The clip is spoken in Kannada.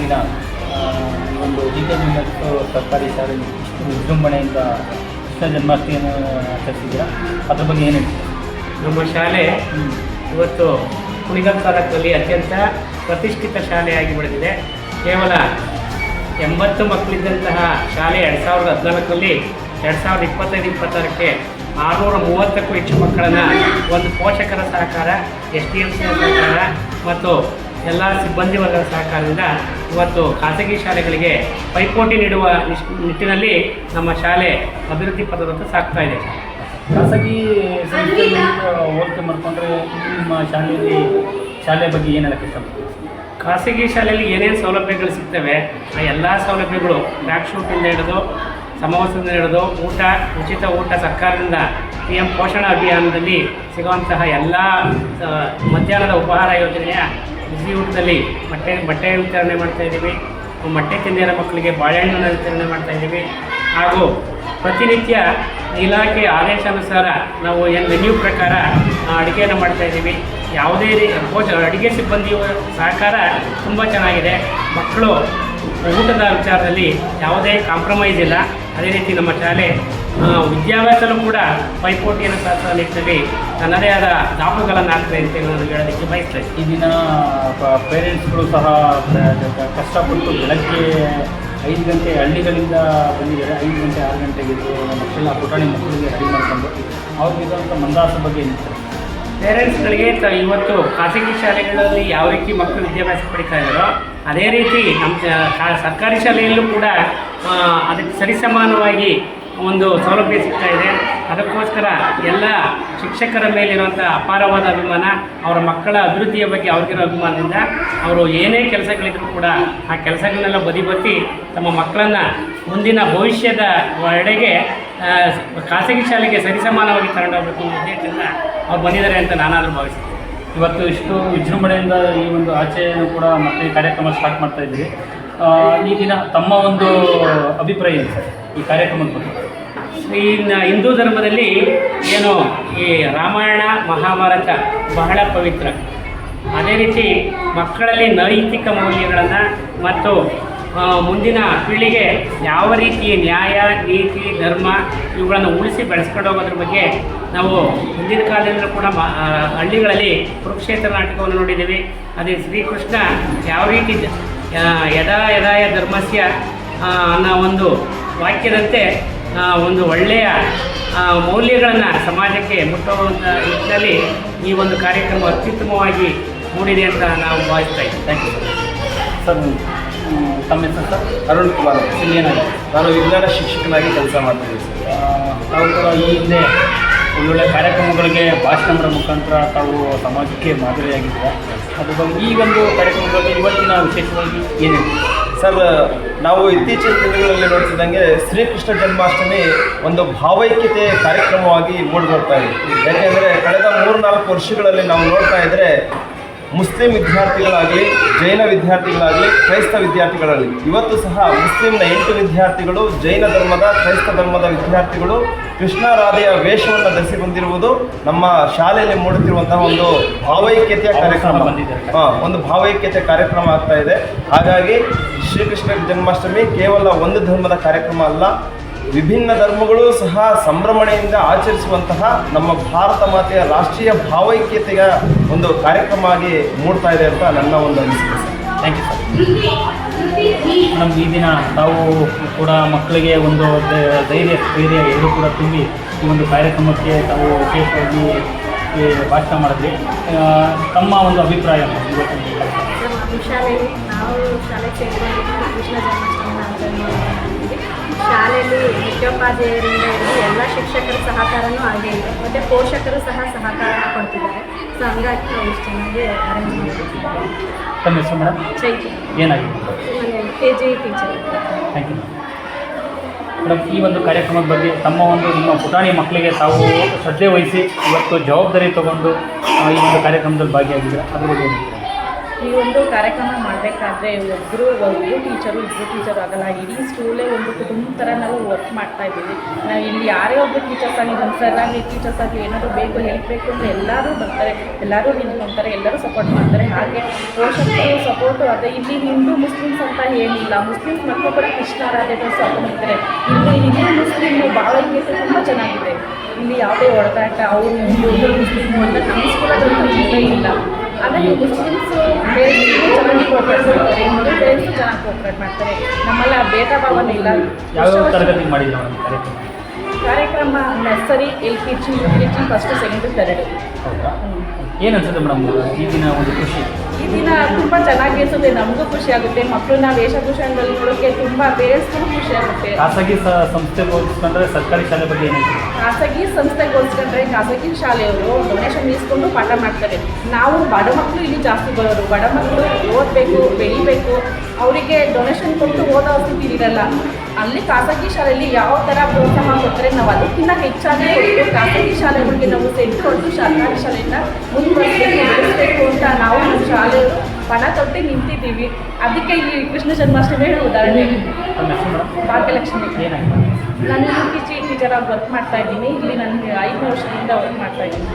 ಆ, ಒಂದು ಜಿ ಮತ್ತು ಸರ್ಕಾರಿ ಶಾಲೆ ಇಷ್ಟು ವಿಜೃಂಭಣೆಯಿಂದ ಕೃಷ್ಣ ಜನ್ಮಾಷ್ಟಮಿಯನ್ನು ಆಚರಿಸಿದ್ದೀರಾ? ಅದ್ರ ಬಗ್ಗೆ ಏನು? ನಮ್ಮ ಶಾಲೆ ಇವತ್ತು ಕುಣಿಗಲ್ ತಾಲೂಕಲ್ಲಿ ಅತ್ಯಂತ ಪ್ರತಿಷ್ಠಿತ ಶಾಲೆಯಾಗಿ ಬೆಳೆದಿದೆ. ಕೇವಲ ಎಂಬತ್ತು ಮಕ್ಕಳಿದ್ದಂತಹ ಶಾಲೆ ಎರಡು ಸಾವಿರದ ಹದಿನಾಲ್ಕರಲ್ಲಿ ಎರಡು ಸಾವಿರದ ಇಪ್ಪತ್ತೈದು ಇಪ್ಪತ್ತಾರಕ್ಕೆ ಆರುನೂರ ಮೂವತ್ತಕ್ಕೂ ಹೆಚ್ಚು ಮಕ್ಕಳನ್ನು ಒಂದು ಪೋಷಕರ ಸಹಕಾರ ಎಸ್ ಡಿ ಎಂ ಸಿ ಸಹಕಾರ ಮತ್ತು ಎಲ್ಲ ಸಿಬ್ಬಂದಿ ವರ್ಗದ ಸಹಕಾರದಿಂದ ಇವತ್ತು ಖಾಸಗಿ ಶಾಲೆಗಳಿಗೆ ಪೈಪೋಟಿ ನೀಡುವ ನಿಶ್- ನಿಟ್ಟಿನಲ್ಲಿ ನಮ್ಮ ಶಾಲೆ ಅಭಿವೃದ್ಧಿ ಪಥದತ್ತ ಸಾಗ್ತಾ ಇದೆ. ಖಾಸಗಿ ಸಂಸ್ಥೆಯಲ್ಲಿ ಹೋಲಿಕೆ ಮಾಡಿಕೊಂಡ್ರೆ ನಿಮ್ಮ ಶಾಲೆಯಲ್ಲಿ ಶಾಲೆ ಬಗ್ಗೆ ಏನು ಹೇಳಕ್ಕೆ ಇಷ್ಟಪಡ್ತೀವಿ ಖಾಸಗಿ ಶಾಲೆಯಲ್ಲಿ ಏನೇನು ಸೌಲಭ್ಯಗಳು ಸಿಗ್ತವೆ? ಆ ಎಲ್ಲ ಸೌಲಭ್ಯಗಳು ಬ್ಯಾಕ್ ಶೂಟಿಂದ ಹಿಡಿದು ಸಮವಸ್ತ್ರದಿಂದ ಹಿಡಿದು ಊಟ ಉಚಿತ ಊಟ ಸರ್ಕಾರದಿಂದ ಪಿ ಎಂ ಪೋಷಣ ಅಭಿಯಾನದಲ್ಲಿ ಸಿಗುವಂತಹ ಎಲ್ಲ ಮಧ್ಯಾಹ್ನದ ಉಪಹಾರ ಯೋಜನೆಯ ಬಿಸಿ ಊಟದಲ್ಲಿ ಬಟ್ಟೆ ಬಟ್ಟೆ ವಿತರಣೆ ಮಾಡ್ತಾ ಇದ್ದೀವಿ. ಮೊಟ್ಟೆ ತಿಂದಿರೋ ಮಕ್ಕಳಿಗೆ ಬಾಳೆಹಣ್ಣನ್ನು ವಿತರಣೆ ಮಾಡ್ತಾ ಇದ್ದೀವಿ. ಹಾಗೂ ಪ್ರತಿನಿತ್ಯ ಇಲಾಖೆ ಆದೇಶಾನುಸಾರ ನಾವು ಏನು ಮೆನ್ಯೂ ಪ್ರಕಾರ ಅಡುಗೆಯನ್ನು ಮಾಡ್ತಾ ಇದ್ದೀವಿ. ಯಾವುದೇ ರೀ ಭೋಜ ಅಡುಗೆ ಸಿಬ್ಬಂದಿಯ ಸಹಕಾರ ತುಂಬ ಚೆನ್ನಾಗಿದೆ. ಮಕ್ಕಳು ಊಟದ ವಿಚಾರದಲ್ಲಿ ಯಾವುದೇ ಕಾಂಪ್ರಮೈಸ್ ಇಲ್ಲ. ಅದೇ ರೀತಿ ನಮ್ಮ ಶಾಲೆ ವಿದ್ಯಾಭ್ಯಾಸನೂ ಕೂಡ ಪೈಪೋಟಿಯನ್ನು ಸಹ ನಿಟ್ಟಿನಲ್ಲಿ ತನ್ನದೇ ಆದ ದಾಪುಗಳನ್ನು ಹಾಕ್ತದೆ ಅಂತ ಹೇಳೋದು ಹೇಳೋದಕ್ಕೆ ಬಯಸ್ತಾ ಇದ್ದೀನಿ ಈ ದಿನ ಪೇರೆಂಟ್ಸ್ಗಳು ಸಹ ಕಷ್ಟಪಟ್ಟು ಬೆಳಗ್ಗೆ ಐದು ಗಂಟೆ ಹಳ್ಳಿಗಳಿಂದ ಬಂದಿದ್ದಾರೆ. ಐದು ಗಂಟೆ ಆರು ಗಂಟೆಗೆ ಮಕ್ಕಳ ಪುಟಾಣಿ ಮಕ್ಕಳಿಗೆ ರೆಡಿ ಮಾಡಿಕೊಂಡು ಅವ್ರಿಗಿರುವಂಥ ಮಂದಾಸ ಬಗ್ಗೆ ಏನಿತ್ತು ಪೇರೆಂಟ್ಸ್ಗಳಿಗೆ ತ ಇವತ್ತು ಖಾಸಗಿ ಶಾಲೆಗಳಲ್ಲಿ ಯಾವ ರೀತಿ ಮಕ್ಕಳು ವಿದ್ಯಾಭ್ಯಾಸ ಪಡಿತಾ ಇದ್ದಾರೋ ಅದೇ ರೀತಿ ನಮ್ಮ ಸರ್ಕಾರಿ ಶಾಲೆಯಲ್ಲೂ ಕೂಡ ಅದಕ್ಕೆ ಸರಿಸಮಾನವಾಗಿ ಒಂದು ಸೌಲಭ್ಯ ಸಿಗ್ತಾ ಇದೆ. ಅದಕ್ಕೋಸ್ಕರ ಎಲ್ಲ ಶಿಕ್ಷಕರ ಮೇಲಿರುವಂಥ ಅಪಾರವಾದ ಅಭಿಮಾನ, ಅವರ ಮಕ್ಕಳ ಅಭಿವೃದ್ಧಿಯ ಬಗ್ಗೆ ಅವ್ರಿಗಿರೋ ಅಭಿಮಾನದಿಂದ ಅವರು ಏನೇ ಕೆಲಸಗಳಿದ್ರು ಕೂಡ ಆ ಕೆಲಸಗಳನ್ನೆಲ್ಲ ಬದಿಬತ್ತಿ ತಮ್ಮ ಮಕ್ಕಳನ್ನು ಮುಂದಿನ ಭವಿಷ್ಯದ ಎಡೆಗೆ ಖಾಸಗಿ ಶಾಲೆಗೆ ಸರಿಸಮಾನವಾಗಿ ತಗೊಂಡೋಗ್ಬೇಕು ಅನ್ನೋ ಉದ್ದೇಶದಿಂದ ಅವ್ರು ಬಂದಿದ್ದಾರೆ ಅಂತ ನಾನಾದರೂ ಭಾವಿಸ್ತೀನಿ. ಇವತ್ತು ಇಷ್ಟು ವಿಜೃಂಭಣೆಯಿಂದ ಈ ಒಂದು ಆಚೆಯನ್ನು ಕೂಡ ಮತ್ತೆ ಕಾರ್ಯಕ್ರಮ ಸ್ಟಾರ್ಟ್ ಮಾಡ್ತಾ ಇದ್ದೀವಿ. ಈ ದಿನ ತಮ್ಮ ಒಂದು ಅಭಿಪ್ರಾಯ ಏನು ಸರ್? ಈ ಕಾರ್ಯಕ್ರಮದ ಬಗ್ಗೆ. ಈ ಹಿಂದೂ ಧರ್ಮದಲ್ಲಿ ಏನು ಈ ರಾಮಾಯಣ, ಮಹಾಭಾರತ ಬಹಳ ಪವಿತ್ರ. ಅದೇ ರೀತಿ ಮಕ್ಕಳಲ್ಲಿ ನೈತಿಕ ಮೌಲ್ಯಗಳನ್ನು ಮತ್ತು ಮುಂದಿನ ಪೀಳಿಗೆ ಯಾವ ರೀತಿ ನ್ಯಾಯ, ನೀತಿ, ಧರ್ಮ ಇವುಗಳನ್ನು ಉಳಿಸಿ ಬೆಳೆಸ್ಕೊಂಡು ಹೋಗೋದ್ರ ಬಗ್ಗೆ ನಾವು ಹಿಂದಿನ ಕಾಲದಿಂದಲೂ ಕೂಡ ಹಳ್ಳಿಗಳಲ್ಲಿ ಕುರುಕ್ಷೇತ್ರ ನಾಟಕವನ್ನು ನೋಡಿದ್ದೀವಿ. ಅದೇ ಶ್ರೀಕೃಷ್ಣ ಯಾವ ರೀತಿ ಯದಾ ಯದಾಯ ಧರ್ಮಸ್ಯ ಅನ್ನೋ ಒಂದು ವಾಕ್ಯದಂತೆ ಒಂದು ಒಳ್ಳೆಯ ಮೌಲ್ಯಗಳನ್ನು ಸಮಾಜಕ್ಕೆ ಮುಟ್ಟುವಂಥ ನಿಟ್ಟಿನಲ್ಲಿ ಈ ಒಂದು ಕಾರ್ಯಕ್ರಮ ಅತ್ಯುತ್ತಮವಾಗಿ ಮೂಡಿದೆ ಅಂತ ನಾವು ಭಾವಿಸ್ತಾ ಇದ್ದೀವಿ. ಥ್ಯಾಂಕ್ ಯು ಸರ್ ತಮ್ಮ ಹೆಸರು ಸರ್? ಅರುಣ್ ಕುಮಾರ್ ಇಲ್ಲಿ ಏನಾಗಿದೆ ನಾನು ವಿಜ್ಞಾನ ಶಿಕ್ಷಕನಾಗಿ ಕೆಲಸ ಮಾಡ್ತೀನಿ ತಾವು ಕೂಡ ಈ ಹಿಂದೆ ಒಳ್ಳೊಳ್ಳೆ ಕಾರ್ಯಕ್ರಮಗಳಿಗೆ ಭಾಷಣದ ಮುಖಾಂತರ ತಾವು ಸಮಾಜಕ್ಕೆ ಮಾದರಿಯಾಗಿದ್ದೀರಾ? ಅದು ಈ ಒಂದು ಕಾರ್ಯಕ್ರಮಗಳಲ್ಲಿ ಇವತ್ತಿನ ವಿಶೇಷವಾಗಿ ಏನಿದೆ? ಸರ್ ನಾವು ಇತ್ತೀಚಿನ ದಿನಗಳಲ್ಲಿ ನೋಡ್ತಿದ್ದಂಗೆ ಶ್ರೀಕೃಷ್ಣ ಜನ್ಮಾಷ್ಟಮಿ ಒಂದು ಭಾವೈಕ್ಯತೆ ಕಾರ್ಯಕ್ರಮವಾಗಿ ಮೂಡಿಬರ್ತಾ ಇದೆ. ಯಾಕೆಂದರೆ ಕಳೆದ ಮೂರು ನಾಲ್ಕು ವರ್ಷಗಳಲ್ಲಿ ನಾವು ನೋಡ್ತಾ ಇದ್ದರೆ ಮುಸ್ಲಿಂ ವಿದ್ಯಾರ್ಥಿಗಳಾಗಲಿ ಜೈನ ವಿದ್ಯಾರ್ಥಿಗಳಾಗಲಿ ಕ್ರೈಸ್ತ ವಿದ್ಯಾರ್ಥಿಗಳಾಗಲಿ ಇವತ್ತು ಸಹ ಮುಸ್ಲಿಂನ ಎಂಟು ವಿದ್ಯಾರ್ಥಿಗಳು ಜೈನ ಧರ್ಮದ ಕ್ರೈಸ್ತ ಧರ್ಮದ ವಿದ್ಯಾರ್ಥಿಗಳು ಕೃಷ್ಣ ರಾಧೆಯ ವೇಷವನ್ನು ಧರಿಸಿ ಬಂದಿರುವುದು ನಮ್ಮ ಶಾಲೆಯಲ್ಲಿ ಮೂಡುತ್ತಿರುವಂತಹ ಒಂದು ಭಾವೈಕ್ಯತೆಯ ಕಾರ್ಯಕ್ರಮ. ಒಂದು ಭಾವೈಕ್ಯತೆ ಕಾರ್ಯಕ್ರಮ ಆಗ್ತಾ ಇದೆ. ಹಾಗಾಗಿ ಶ್ರೀಕೃಷ್ಣ ಜನ್ಮಾಷ್ಟಮಿ ಕೇವಲ ಒಂದು ಧರ್ಮದ ಕಾರ್ಯಕ್ರಮ ಅಲ್ಲ ವಿಭಿನ್ನ ಧರ್ಮಗಳು ಸಹ ಸಂಭ್ರಮಣೆಯಿಂದ ಆಚರಿಸುವಂತಹ ನಮ್ಮ ಭಾರತ ಮಾತೆಯ ರಾಷ್ಟ್ರೀಯ ಭಾವೈಕ್ಯತೆಯ ಒಂದು ಕಾರ್ಯಕ್ರಮ ಆಗಿ ಮೂಡ್ತಾ ಇದೆ ಅಂತ ನನ್ನ ಒಂದು ಅನಿಸಿಕೆ sir. Thank you sir madam ಈ ದಿನ ತಾವು ಕೂಡ ಮಕ್ಕಳಿಗೆ ಒಂದು ಧೈರ್ಯ ಧೈರ್ಯ ಎರಡು ಕೂಡ ತುಂಬಿ ಈ ಒಂದು ಕಾರ್ಯಕ್ರಮಕ್ಕೆ ತಾವು ವಿಶೇಷವಾಗಿ ಭಾಷಣ ಮಾಡಿದ್ವಿ ತಮ್ಮ ಒಂದು ಅಭಿಪ್ರಾಯ ಶಾಲೆ. ನಾವು ಶಾಲೆಗೆ ಕೃಷ್ಣ ಜನ್ಮಾಷ್ಟಮಿ ಮಾಡ್ತೀವಿ ಶಾಲೆಯಲ್ಲಿ ಮುಖ್ಯೋಪಾಧ್ಯಾಯರಿಂದ ಹಿಡಿದು ಎಲ್ಲ ಶಿಕ್ಷಕರ ಸಹಕಾರನೂ ಹಾಗೆ ಇದೆ ಮತ್ತು ಪೋಷಕರು ಸಹ ಸಹಕಾರ ಕೊಡ್ತಿದ್ದಾರೆ. ಸೊ ಹಂಗಾಗಿ ನಾವು ಇಷ್ಟು ಚೆನ್ನಾಗಿ ಅರೇಂಜ್ ಮಾಡ್ತಿದ್ದೀವಿ ತಮ್ಮ ಹೆಸರು ಮೇಡಮ್? ಏನಾಗಿದೆ? K G teacher thank you madam ಈ ಒಂದು ಕಾರ್ಯಕ್ರಮದ ಬಗ್ಗೆ ತಮ್ಮ ಒಂದು ನಿಮ್ಮ ಪುಟಾಣಿ ಮಕ್ಕಳಿಗೆ ತಾವು ಶ್ರದ್ಧೆ ವಹಿಸಿ ಇವತ್ತು ಜವಾಬ್ದಾರಿ ತಗೊಂಡು ಈ ಒಂದು ಕಾರ್ಯಕ್ರಮದಲ್ಲಿ ಭಾಗಿಯಾಗಿದ್ದೀರಾ? ಅದ್ರ ಬಗ್ಗೆ? ಈ ಒಂದು ಕಾರ್ಯಕ್ರಮ ಮಾಡಬೇಕಾದ್ರೆ ಒಬ್ಬರು ಒಬ್ಬರು ಟೀಚರು ಇಬ್ಬರು ಟೀಚರು ಆಗಲ್ಲ. ಇಡೀ ಸ್ಕೂಲೇ ಒಂದು ಕುಟುಂಬ ಥರ ನಾವು ವರ್ಕ್ ಮಾಡ್ತಾ ಇದ್ದೀವಿ. ನಾವು ಇಲ್ಲಿ ಯಾರೇ ಒಬ್ಬರು ಟೀಚರ್ಸ್ ಆಗಿ ನಮ್ಮ ಸರ್ ಆಗಲಿ ಟೀಚರ್ಸ್ ಆಗಲಿ ಏನಾದರೂ ಬೇಕು ಹೆಲ್ಪ್ ಬೇಕು ಅಂದರೆ ಎಲ್ಲರೂ ಬರ್ತಾರೆ. ಎಲ್ಲರೂ ನಿಂತ್ಕೊಂತಾರೆ, ಎಲ್ಲರೂ ಸಪೋರ್ಟ್ ಮಾಡ್ತಾರೆ. ಹಾಗೆ ಪೋಷಕರು ಸಪೋರ್ಟು ಅದೇ ಇಲ್ಲಿ ಹಿಂದೂ ಮುಸ್ಲಿಮ್ಸ್ ಅಂತ ಏನಿಲ್ಲ. ಮುಸ್ಲಿಮ್ಸ್ ಮಕ್ಕಳು ಕೂಡ ಕೃಷ್ಣ ಆರಾಧನೆ ಮಾಡ್ತಾರೆ ಇಲ್ಲಿ ಹಿಂದೂ ಮುಸ್ಲಿಮ್ ಭಾವೈಕ್ಯತೆ ತುಂಬ ಚೆನ್ನಾಗಿದೆ. ಇಲ್ಲಿ ಯಾವುದೇ ಹೊಡೆದಾಟ ಅವರು ಮುಸ್ಲಿಮು ಅಂತ ನಮ್ಮ ಇಲ್ಲ. ಹಾಗಾಗಿ ಮುಸ್ಲಿಮ್ಸು ಚೆನ್ನಾಗಿ ಕೋಪ್ರೇಟ್ ಮಾಡ್ತಾರೆ. ನಮ್ಮಲ್ಲ ಚೆನ್ನಾಗಿ ನಮ್ಮಲ್ಲಿ ಆ ಭೇದ ಭಾವನೆ ಇಲ್ಲ. ಯಾವ ತರಗತಿ ಮಾಡಿದ್ರು ಕಾರ್ಯಕ್ರಮ nursery L K G U K G first second third ಹೌದಾ? ಏನು ಅನ್ಸುತ್ತೆ ಮೇಡಮ್ ಈ ದಿನ ಒಂದು ಖುಷಿ? ಈ ದಿನ ತುಂಬ ಚೆನ್ನಾಗಿ ಅನಿಸುತ್ತೆ ನಮಗೂ ಖುಷಿ ಆಗುತ್ತೆ. ಮಕ್ಕಳನ್ನ ವೇಷಭೂಷಣದಲ್ಲಿ ನೋಡೋಕ್ಕೆ ತುಂಬ ಬೇಸ್ಗೂ ಖುಷಿ ಆಗುತ್ತೆ. ಖಾಸಗಿ ಸ ಸಂಸ್ಥೆ ಹೋಲಿಸ್ಕೊಂಡ್ರೆ ಸರ್ಕಾರಿ ಶಾಲೆ ಬಗ್ಗೆ ಏನು ಖಾಸಗಿ ಸಂಸ್ಥೆಗೆ ಹೋಲಿಸ್ಕೊಂಡ್ರೆ ಖಾಸಗಿ ಶಾಲೆಯವರು ಡೊನೇಷನ್ ಇಸ್ಕೊಂಡು ಪಾಠ ಮಾಡ್ತಾರೆ. ನಾವು ಬಡ ಮಕ್ಕಳು ಇಲ್ಲಿ ಜಾಸ್ತಿ ಬರೋರು. ಬಡ ಮಕ್ಕಳು ಓದಬೇಕು ಬೆಳಿಬೇಕು. ಅವರಿಗೆ ಡೊನೇಷನ್ ಕೊಟ್ಟು ಓದೋ ಸ್ಥಿತಿ ಇರಲ್ಲ. ಅಲ್ಲಿ ಖಾಸಗಿ ಶಾಲೆಯಲ್ಲಿ ಯಾವ ಥರ ಪ್ರೋತ್ಸಾಹ ಕೊಟ್ಟರೆ ನಾವು ಅದಕ್ಕಿಂತ ಹೆಚ್ಚಾಗಿ ಖಾಸಗಿ ಶಾಲೆಗಳಿಗೆ ನಾವು ಸೆಟ್ ಕೊಟ್ಟು ಸರ್ಕಾರಿ ಶಾಲೆಯಿಂದ ಮುಂದುವರಿಸಬೇಕು ಅಂತ ನಾವು ನಮ್ಮ ಶಾಲೆ ಪಣ ತೊಟ್ಟು ನಿಂತಿದ್ದೀವಿ. ಅದಕ್ಕೆ ಈ ಕೃಷ್ಣ ಜನ್ಮಾಷ್ಟಮಿ ಉದಾಹರಣೆ. ಭಾಗ್ಯಲಕ್ಷ್ಮಿ. ನಾನು ಯು ಪಿ ಜಿ ಟೀಚರ್ ಆಗಿ ವರ್ಕ್ ಮಾಡ್ತಾ ಇದ್ದೀನಿ. ಇಲ್ಲಿ ನನಗೆ ಐದು ವರ್ಷದಿಂದ ವರ್ಕ್ ಮಾಡ್ತಾ ಇದ್ದೀನಿ.